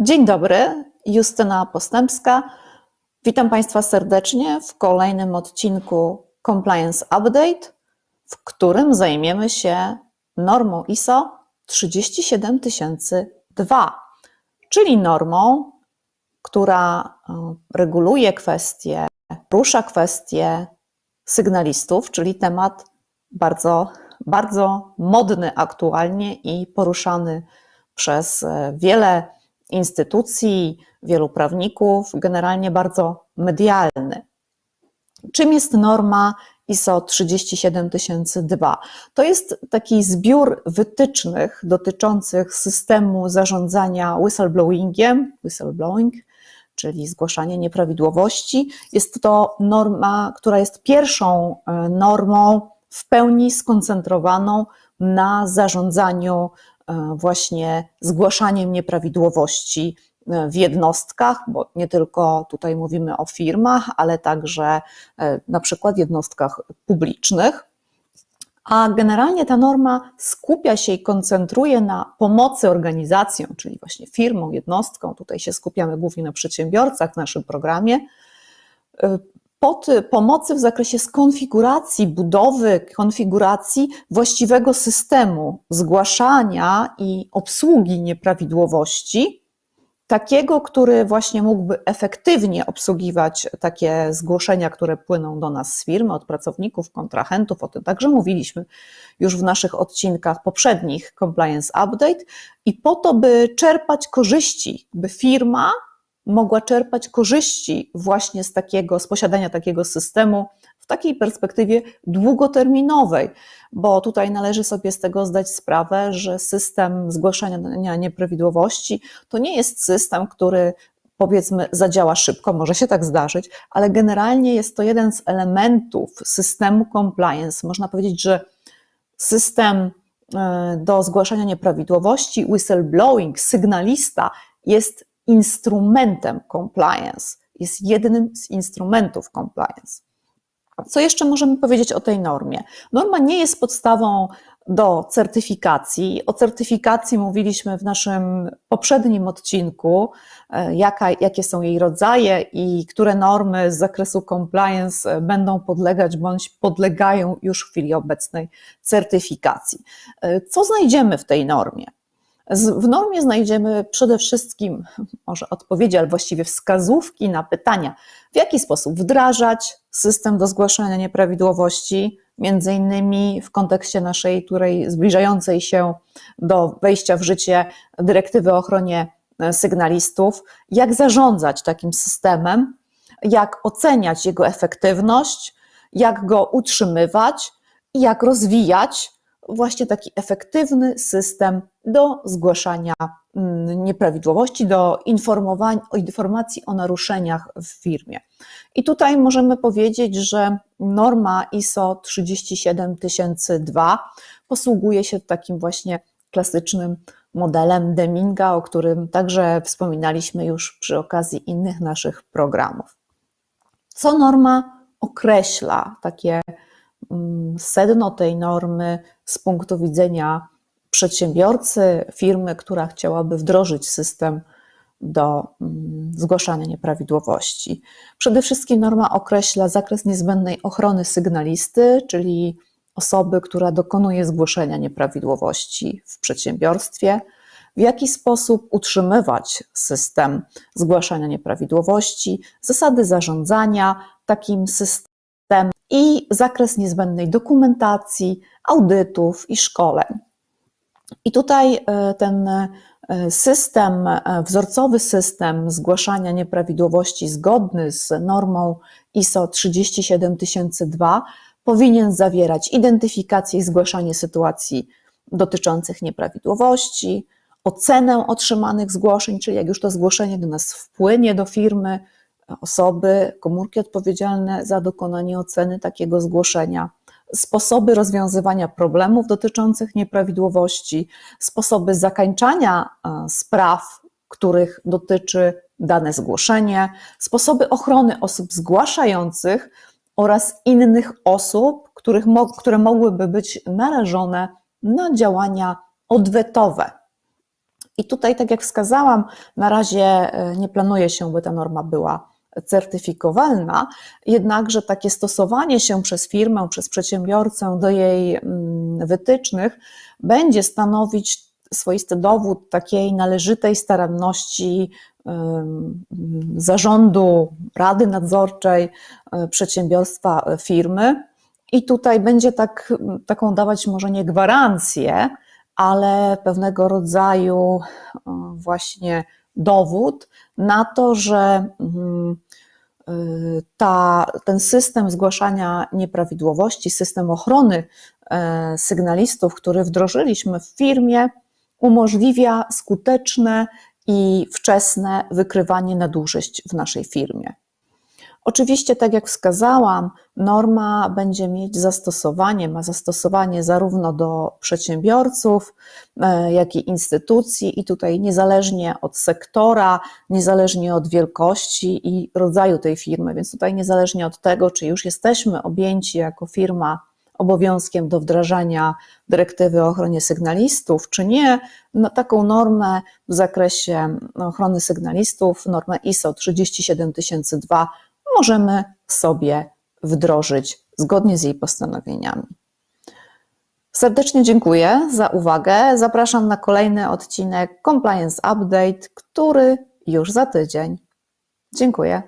Dzień dobry, Justyna Postępska. Witam Państwa serdecznie w kolejnym odcinku Compliance Update, w którym zajmiemy się normą ISO 37002, czyli normą, która e, reguluje kwestie, rusza kwestie sygnalistów, czyli temat bardzo, bardzo modny aktualnie i poruszany przez e, wiele instytucji, wielu prawników, generalnie bardzo medialny. Czym jest norma ISO 37002? To jest taki zbiór wytycznych dotyczących systemu zarządzania whistleblowingiem, whistleblowing, czyli zgłaszanie nieprawidłowości. Jest to norma, która jest pierwszą e, normą w pełni skoncentrowaną na zarządzaniu właśnie zgłaszaniem nieprawidłowości e, w jednostkach, bo nie tylko tutaj mówimy o firmach, ale także e, na przykład jednostkach publicznych. A generalnie ta norma skupia się i koncentruje na pomocy organizacjom, czyli właśnie firmom, jednostkom. Tutaj się skupiamy głównie na przedsiębiorcach w naszym programie, pod pomocy w zakresie skonfiguracji, budowy, konfiguracji właściwego systemu zgłaszania i obsługi nieprawidłowości, takiego, który właśnie mógłby efektywnie obsługiwać takie zgłoszenia, które płyną do nas z firmy, od pracowników, kontrahentów. O tym także mówiliśmy już w naszych odcinkach poprzednich Compliance Update, i po to, by czerpać korzyści, by firma mogła czerpać korzyści właśnie z takiego, z posiadania takiego systemu w takiej perspektywie długoterminowej, bo tutaj należy sobie z tego zdać sprawę, że system zgłaszania nieprawidłowości to nie jest system, który powiedzmy zadziała szybko, może się tak zdarzyć, ale generalnie jest to jeden z elementów systemu compliance. Można powiedzieć, że system e, do zgłaszania nieprawidłowości, whistleblowing, sygnalista jest instrumentem compliance, jest jednym z instrumentów compliance. Co jeszcze możemy powiedzieć o tej normie? Norma nie jest podstawą do certyfikacji. O certyfikacji mówiliśmy w naszym poprzednim odcinku, e, jaka, jakie są jej rodzaje i które normy z zakresu compliance będą podlegać bądź podlegają już w chwili obecnej certyfikacji. E, co znajdziemy w tej normie? W normie znajdziemy przede wszystkim może odpowiedzi, ale właściwie wskazówki na pytania, w jaki sposób wdrażać system do zgłaszania nieprawidłowości, między innymi w kontekście naszej, której zbliżającej się do wejścia w życie dyrektywy o ochronie e, sygnalistów, jak zarządzać takim systemem, jak oceniać jego efektywność, jak go utrzymywać? I jak rozwijać właśnie taki efektywny system do zgłaszania mm, nieprawidłowości, do informowania, o informacji o naruszeniach w firmie. I tutaj możemy powiedzieć, że norma ISO 37002 posługuje się takim właśnie klasycznym modelem Deminga, o którym także wspominaliśmy już przy okazji innych naszych programów. Co norma określa takie Mm, sedno tej normy z punktu widzenia przedsiębiorcy, firmy, która chciałaby wdrożyć system do mm, zgłaszania nieprawidłowości. Przede wszystkim norma określa zakres niezbędnej ochrony sygnalisty, czyli osoby, która dokonuje zgłoszenia nieprawidłowości w przedsiębiorstwie, w jaki sposób utrzymywać system zgłaszania nieprawidłowości, zasady zarządzania takim systemem i zakres niezbędnej dokumentacji, audytów i szkoleń. I tutaj e, ten e, system, e, wzorcowy system zgłaszania nieprawidłowości zgodny z normą ISO 37002 powinien zawierać identyfikację i zgłaszanie sytuacji dotyczących nieprawidłowości, ocenę otrzymanych zgłoszeń, czyli jak już to zgłoszenie do nas wpłynie do firmy, osoby, komórki odpowiedzialne za dokonanie oceny takiego zgłoszenia, sposoby rozwiązywania problemów dotyczących nieprawidłowości, sposoby zakańczania e, spraw, których dotyczy dane zgłoszenie, sposoby ochrony osób zgłaszających oraz innych osób, których, które mogłyby być narażone na działania odwetowe. I tutaj, tak jak wskazałam, na razie e, nie planuje się, by ta norma była certyfikowalna, jednakże takie stosowanie się przez firmę, przez przedsiębiorcę do jej mm, wytycznych będzie stanowić swoisty dowód takiej należytej staranności zarządu, rady nadzorczej y, przedsiębiorstwa, y, firmy. I tutaj będzie tak, taką dawać może nie gwarancję, ale pewnego rodzaju y, właśnie dowód na to, że ta, ten system zgłaszania nieprawidłowości, system ochrony e, sygnalistów, który wdrożyliśmy w firmie, umożliwia skuteczne i wczesne wykrywanie nadużyć w naszej firmie. Oczywiście, tak jak wskazałam, norma będzie mieć zastosowanie, ma zastosowanie zarówno do przedsiębiorców, e, jak i instytucji, i tutaj niezależnie od sektora, niezależnie od wielkości i rodzaju tej firmy, więc tutaj niezależnie od tego, czy już jesteśmy objęci jako firma obowiązkiem do wdrażania dyrektywy o ochronie sygnalistów, czy nie, no, taką normę w zakresie ochrony sygnalistów, normę ISO 37002 możemy sobie wdrożyć zgodnie z jej postanowieniami. Serdecznie dziękuję za uwagę. Zapraszam na kolejny odcinek Compliance Update, który już za tydzień. Dziękuję.